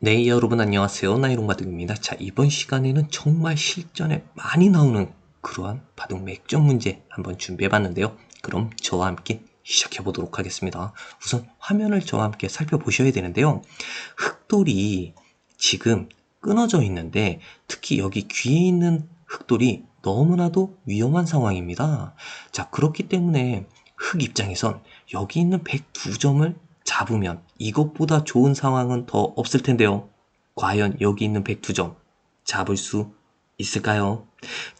네, 여러분 안녕하세요. 나이롱 바둑입니다. 자, 이번 시간에는 정말 실전에 많이 나오는 그러한 바둑 맥점 문제 한번 준비해 봤는데요. 그럼 저와 함께 시작해 보도록 하겠습니다. 우선 화면을 저와 함께 살펴보셔야 되는데요. 흑돌이 지금 끊어져 있는데 특히 여기 귀에 있는 흑돌이 너무나도 위험한 상황입니다. 자, 그렇기 때문에 흑 입장에선 여기 있는 102점을 잡으면 이것보다 좋은 상황은 더 없을 텐데요. 과연 여기 있는 102점 잡을 수 있을까요?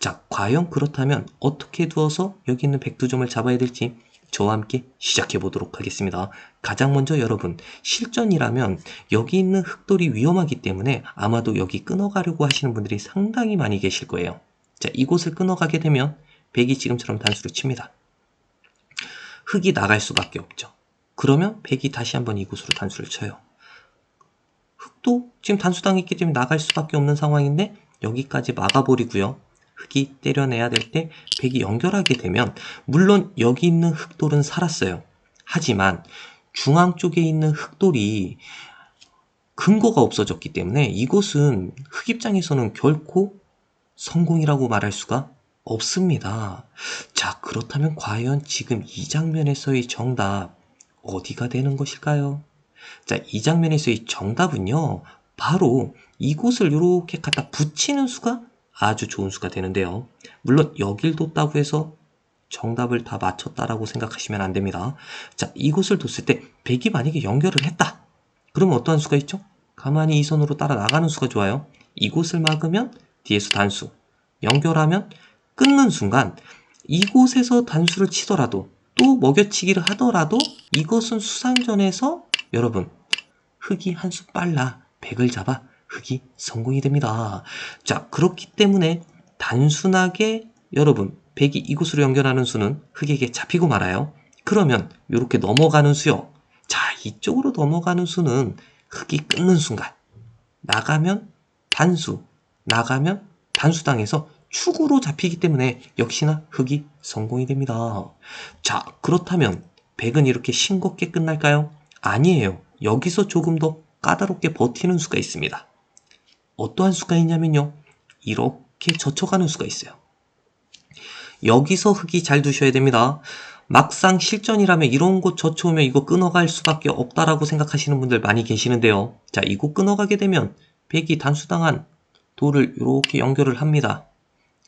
자, 과연 그렇다면 어떻게 두어서 여기 있는 102점을 잡아야 될지 저와 함께 시작해 보도록 하겠습니다. 가장 먼저 여러분, 실전이라면 여기 있는 흑돌이 위험하기 때문에 아마도 여기 끊어가려고 하시는 분들이 상당히 많이 계실 거예요. 자, 이곳을 끊어가게 되면 백이 지금처럼 단수를 칩니다. 흑이 나갈 수밖에 없죠. 그러면 백이 다시 한번 이곳으로 단수를 쳐요. 흑도 지금 단수당했기 때문에 나갈 수밖에 없는 상황인데 여기까지 막아버리고요. 흑이 때려내야 될때 백이 연결하게 되면 물론 여기 있는 흑돌은 살았어요. 하지만 중앙 쪽에 있는 흑돌이 근거가 없어졌기 때문에 이곳은 흑 입장에서는 결코 성공이라고 말할 수가 없습니다. 자, 그렇다면 과연 지금 이 장면에서의 정답 어디가 되는 것일까요? 자, 이 장면에서의 정답은요, 바로 이곳을 이렇게 갖다 붙이는 수가 아주 좋은 수가 되는데요. 물론 여길 뒀다고 해서 정답을 다 맞췄다라고 생각하시면 안 됩니다. 자, 이곳을 뒀을 때 백이 만약에 연결을 했다. 그러면 어떠한 수가 있죠? 가만히 이 선으로 따라 나가는 수가 좋아요. 이곳을 막으면 뒤에서 단수. 연결하면 끊는 순간 이곳에서 단수를 치더라도 또 먹여치기를 하더라도 이것은 수상전에서 여러분 흑이 한 수 빨라 백을 잡아 흑이 성공이 됩니다. 자 그렇기 때문에 단순하게 여러분 백이 이곳으로 연결하는 수는 흑에게 잡히고 말아요. 그러면 이렇게 넘어가는 수요. 자 이쪽으로 넘어가는 수는 흑이 끊는 순간 나가면 단수 나가면 단수당해서 축으로 잡히기 때문에 역시나 흑이 성공이 됩니다. 자, 그렇다면 백은 이렇게 싱겁게 끝날까요? 아니에요. 여기서 조금 더 까다롭게 버티는 수가 있습니다. 어떠한 수가 있냐면요. 이렇게 젖혀가는 수가 있어요. 여기서 흑이 잘 두셔야 됩니다. 막상 실전이라면 이런 곳 젖혀오면 이거 끊어갈 수밖에 없다라고 생각하시는 분들 많이 계시는데요. 자, 이곳 끊어가게 되면 백이 단수당한 돌을 이렇게 연결을 합니다.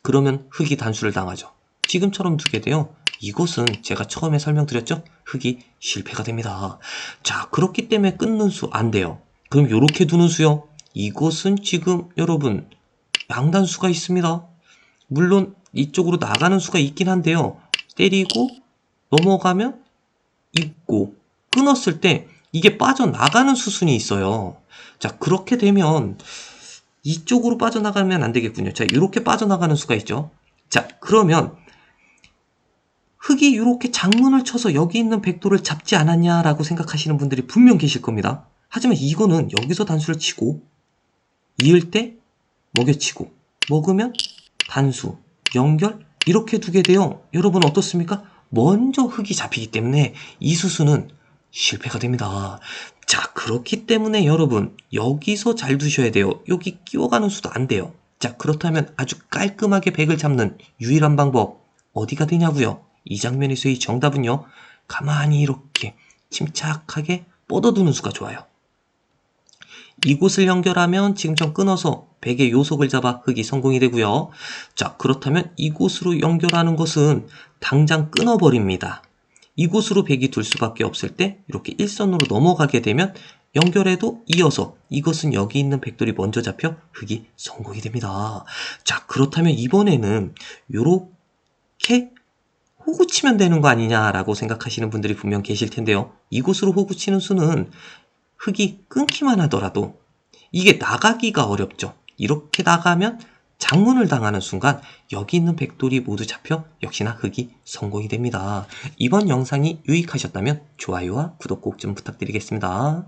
그러면 흑이 단수를 당하죠. 지금처럼 두게 돼요. 이곳은 제가 처음에 설명드렸죠? 흑이 실패가 됩니다. 자, 그렇기 때문에 끊는 수 안 돼요. 그럼 이렇게 두는 수요. 이곳은 지금 여러분 양단수가 있습니다. 물론 이쪽으로 나가는 수가 있긴 한데요. 때리고 넘어가면 있고 끊었을 때 이게 빠져나가는 수순이 있어요. 자, 그렇게 되면 이쪽으로 빠져나가면 안 되겠군요. 자, 이렇게 빠져나가는 수가 있죠. 자, 그러면 흑이 이렇게 장문을 쳐서 여기 있는 백도를 잡지 않았냐라고 생각하시는 분들이 분명 계실 겁니다. 하지만 이거는 여기서 단수를 치고 이을 때 먹여치고 먹으면 단수, 연결 이렇게 두게 돼요. 여러분 어떻습니까? 먼저 흑이 잡히기 때문에 이 수수는 실패가 됩니다. 자, 그렇기 때문에 여러분, 여기서 잘 두셔야 돼요. 여기 끼워가는 수도 안 돼요. 자, 그렇다면 아주 깔끔하게 백을 잡는 유일한 방법, 어디가 되냐고요? 이 장면에서의 정답은요, 가만히 이렇게 침착하게 뻗어두는 수가 좋아요. 이곳을 연결하면 지금처럼 끊어서 백의 요속을 잡아 흑이 성공이 되고요. 자, 그렇다면 이곳으로 연결하는 것은 당장 끊어버립니다. 이곳으로 백이 둘 수밖에 없을 때 이렇게 일선으로 넘어가게 되면 연결해도 이어서 이것은 여기 있는 백돌이 먼저 잡혀 흑이 성공이 됩니다. 자 그렇다면 이번에는 이렇게 호구 치면 되는 거 아니냐라고 생각하시는 분들이 분명 계실 텐데요. 이곳으로 호구 치는 수는 흑이 끊기만 하더라도 이게 나가기가 어렵죠. 이렇게 나가면 장문을 당하는 순간 여기 있는 백돌이 모두 잡혀 역시나 흑이 성공이 됩니다. 이번 영상이 유익하셨다면 좋아요와 구독 꼭 좀 부탁드리겠습니다.